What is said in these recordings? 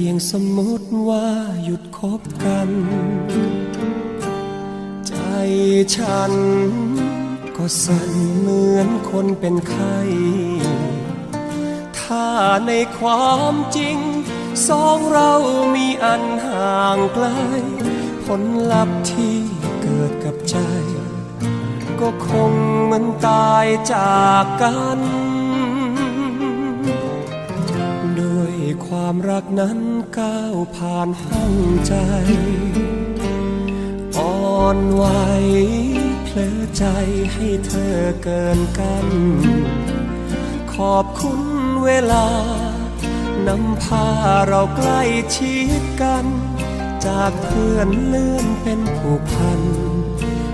พียงสมมติว่าหยุดคบกัน ใจฉันก็สั่นเหมือนคนเป็นไข้ถ้าในความจริง สองเรามีอันห่างไกล ผลลัพธ์ที่ ดกับใจ ก็คงเหมือนตายจากกัน ด้วยความรักนั้นก้าวผ่านห้องใจ อ่อนไหวเพลอใจให้เธอเกินกัน ขอบคุณเวลานำพาเราใกล้ชิดกัน จากเพื่อนเลื่อนเป็นผูกพัน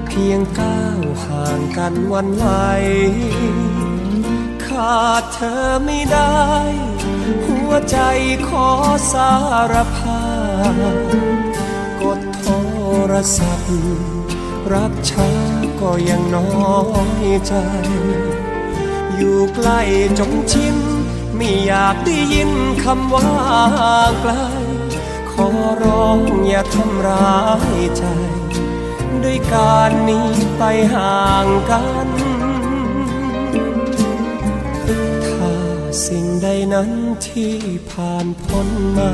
เพียงก้าวห่างกันวันไหวขาดเธอไม่ได้ หัวใจขอสารภาพกดโทรศัพท์ รับช้าก็ยังน้อยใจ อยู่ใกล้จงชินไม่อยากได้ยินคำว่าไกล ขอร้องอย่าทำร้ายใจ ด้วยการนี้ไปห่างกัน ถ้าสิ่งใดนั้นที่ผ่านพ้นมา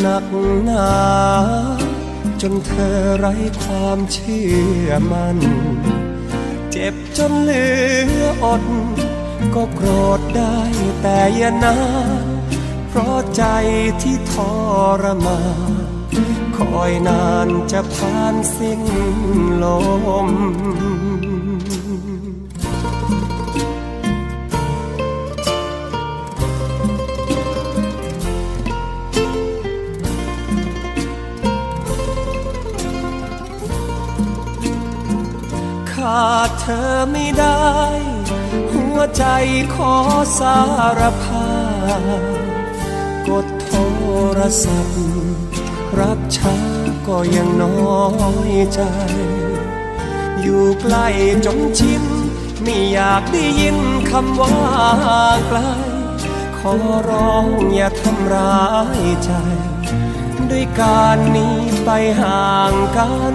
หนักหนาจนเธอไร้ความเชื่อมัน่นเจ็บจนเหลืออด ก็โกรธได้แต่อย่านาน เพราะใจที่ทรมานคอยนานจะผ่านสิ้นลมขาดเธอไม่ได้ หัวใจขอสารภาพ กดโทรศัพท์ รับช้าก็ยังน้อยใจ อยู่ใกล้จนชินไม่อยากได้ยินคำว่าไกล ขอร้องอย่าทำร้ายใจ ด้วยการหนี้ไปห่างกัน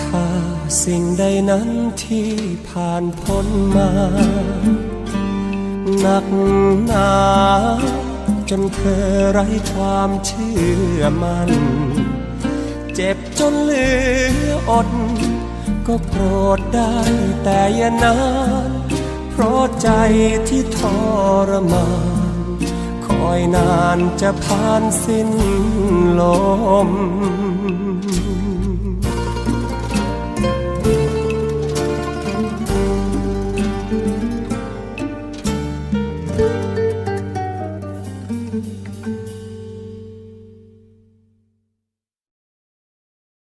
ถ้าสิ่งใดนั้นที่ผ่านพ้นมา หนักหนาจนเธอไร้ความเชื่อมัน เจ็บจนเหลืออด ก็โกรธได้แต่อย่านาน เพราะใจที่ทรมาน คอยนานจะผ่านสิ้นลม